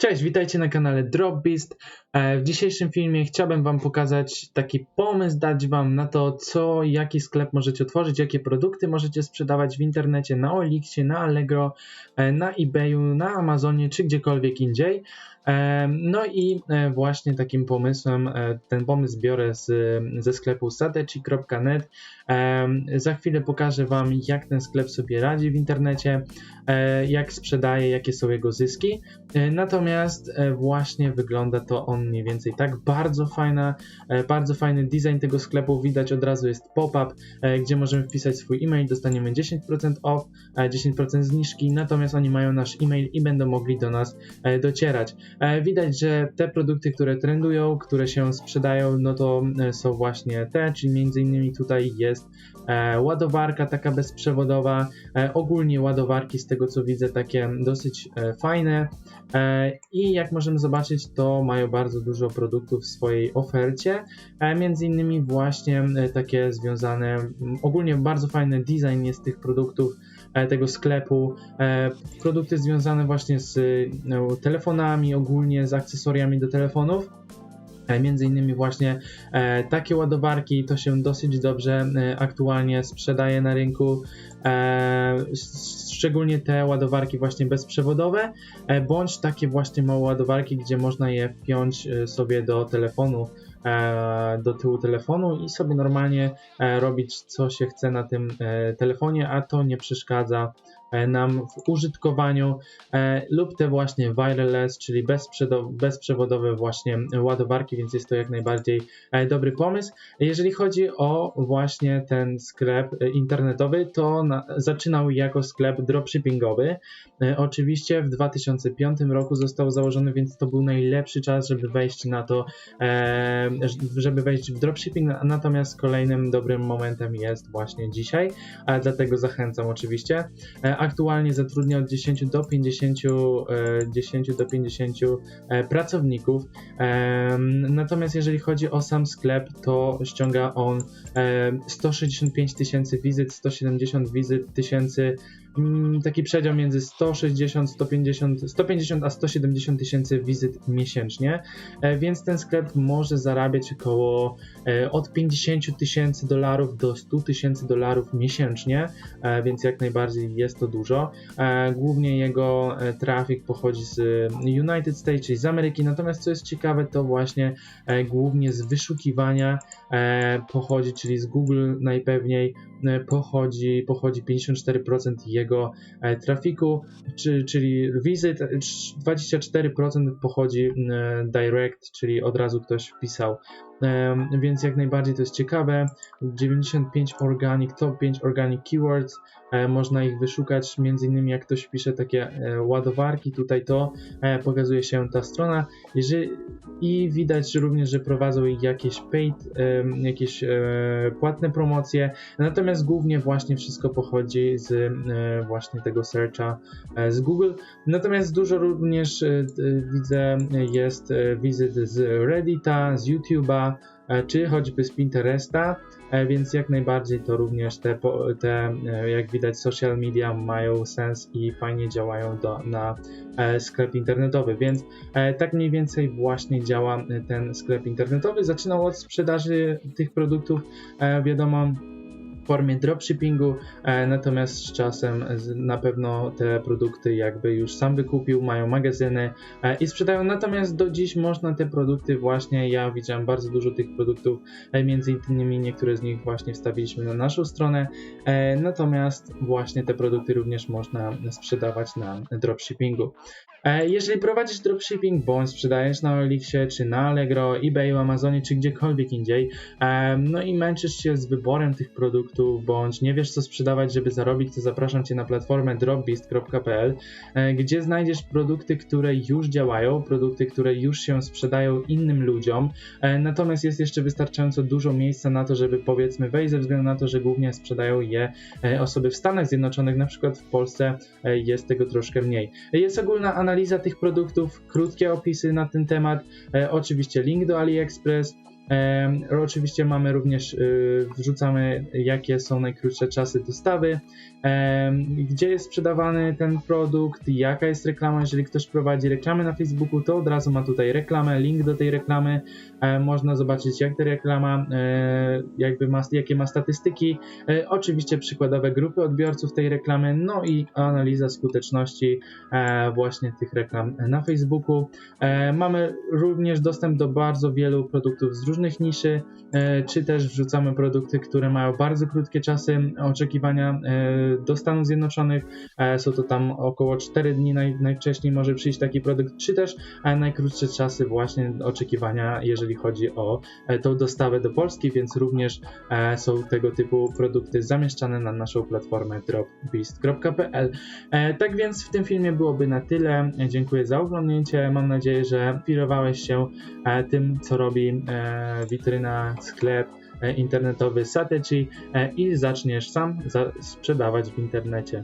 Cześć, witajcie na kanale DropBeast. E, W dzisiejszym filmie chciałbym Wam pokazać taki pomysł, dać Wam na to, co, jaki sklep możecie otworzyć, jakie produkty możecie sprzedawać w internecie, na Olixie, na Allegro, e, na eBayu, na Amazonie czy gdziekolwiek indziej. No i e, właśnie takim pomysłem, e, ten pomysł biorę z, ze sklepu sateci.net. E, Za chwilę pokażę Wam, jak ten sklep sobie radzi w internecie, e, jak sprzedaje, jakie są jego zyski. Natomiast właśnie wygląda to on mniej więcej tak. Bardzo fajna, bardzo fajny design tego sklepu. Widać od razu jest pop-up, gdzie możemy wpisać swój e-mail, dostaniemy 10% off, e, 10% zniżki, natomiast oni mają nasz e-mail i będą mogli do nas docierać. E, Widać, że te produkty, które trendują, które się sprzedają, no to e, są właśnie te, czyli między innymi tutaj jest e, ładowarka taka bezprzewodowa, ogólnie ładowarki z tego co widzę takie dosyć fajne. I jak możemy zobaczyć, to mają bardzo dużo produktów w swojej ofercie, między innymi właśnie takie związane, ogólnie bardzo fajny design jest tych produktów, tego sklepu, e, produkty związane właśnie z no, telefonami, ogólnie z akcesoriami do telefonów. E, Między innymi właśnie e, takie ładowarki. To się dosyć dobrze e, aktualnie sprzedaje na rynku, e, szczególnie te ładowarki właśnie bezprzewodowe, e, bądź takie właśnie małe ładowarki, gdzie można je wpiąć e, sobie do telefonu, e, do tyłu telefonu i sobie normalnie e, robić co się chce na tym e, telefonie, a to nie przeszkadza e, nam w użytkowaniu e, lub te właśnie wireless, czyli bezprzewodowe właśnie ładowarki, więc jest to jak najbardziej e, dobry pomysł. Jeżeli chodzi o właśnie ten sklep e, internetowy, to na, zaczynał jako sklep dropshippingowy. E, Oczywiście w 2005 roku został założony, więc to był najlepszy czas, żeby wejść na to, e, żeby wejść w dropshipping, natomiast kolejnym dobrym momentem jest właśnie dzisiaj, dlatego zachęcam oczywiście. E, Aktualnie zatrudnia od 10 do 50, e, 10 do 50 e, pracowników. Natomiast jeżeli chodzi o sam sklep, to ściąga on e, 165 tysięcy wizyt, 170 wizyt tysięcy, taki przedział między 160, 150, 150 a 170 tysięcy wizyt miesięcznie, e, więc ten sklep może zarabiać około e, od 50 tysięcy dolarów do 100 tysięcy dolarów miesięcznie, e, więc jak najbardziej jest to dużo. Głównie jego trafik pochodzi z United States, czyli z Ameryki, natomiast co jest ciekawe, to właśnie głównie z wyszukiwania pochodzi, czyli z Google najpewniej pochodzi, pochodzi 54% jego e, trafiku, czy, czyli e, 24% pochodzi e, direct, czyli od razu ktoś wpisał. Więc jak najbardziej to jest ciekawe. 95 organic, top 5 organic keywords, e, można ich wyszukać, między innymi jak ktoś pisze takie e, ładowarki, tutaj to e, pokazuje się ta strona. I widać również, że prowadzą jakieś paid, jakieś płatne promocje, natomiast głównie właśnie wszystko pochodzi z właśnie tego searcha z Google. Natomiast dużo również widzę jest wizyt z Reddita, z YouTube'a, czy choćby z Pinteresta, e, więc jak najbardziej to również te, te e, jak widać social media mają sens i fajnie działają do, na e, sklep internetowy, więc e, tak mniej więcej właśnie działa e, ten sklep internetowy. Zaczynał od sprzedaży tych produktów, e, wiadomo, formie dropshippingu, e, natomiast z czasem na pewno te produkty jakby już sam wykupił, mają magazyny e, i sprzedają, natomiast do dziś można te produkty właśnie, ja widziałem bardzo dużo tych produktów, e, między innymi niektóre z nich właśnie wstawiliśmy na naszą stronę, natomiast właśnie te produkty również można sprzedawać na dropshippingu. Jeżeli prowadzisz dropshipping bądź sprzedajesz na Olixie, czy na Allegro, eBayu, Amazonie, czy gdziekolwiek indziej, no i męczysz się z wyborem tych produktów, bądź. Nie wiesz co sprzedawać, żeby zarobić, to zapraszam Cię na platformę dropbeast.pl, e, gdzie znajdziesz produkty, które już działają, produkty, które już się sprzedają innym ludziom, e, natomiast jest jeszcze wystarczająco dużo miejsca na to, żeby powiedzmy wejść ze względu na to, że głównie sprzedają je e, osoby w Stanach Zjednoczonych, na przykład w Polsce jest tego troszkę mniej. Jest ogólna analiza tych produktów, krótkie opisy na ten temat, oczywiście link do AliExpress, Oczywiście mamy również, y, wrzucamy jakie są najkrótsze czasy dostawy, gdzie jest sprzedawany ten produkt, jaka jest reklama. Jeżeli ktoś prowadzi reklamę na Facebooku, to od razu ma tutaj reklamę, link do tej reklamy. Można zobaczyć, jak ta reklama, e, jakby ma, jakie ma statystyki. E, Oczywiście przykładowe grupy odbiorców tej reklamy, no i analiza skuteczności e, właśnie tych reklam na Facebooku. Mamy również dostęp do bardzo wielu produktów z różnych niszy, e, czy też wrzucamy produkty, które mają bardzo krótkie czasy oczekiwania e, do Stanów Zjednoczonych. E, Są to tam około 4 dni naj, najwcześniej może przyjść taki produkt, czy też najkrótsze czasy właśnie oczekiwania, jeżeli chodzi o tą dostawę do Polski, więc również są tego typu produkty zamieszczane na naszą platformę dropbeast.pl. Tak więc w tym filmie byłoby na tyle. Dziękuję za oglądnięcie. Mam nadzieję, że inspirowałeś się tym, co robi witryna, sklep e, internetowy Satechi e, i zaczniesz sam sprzedawać w internecie.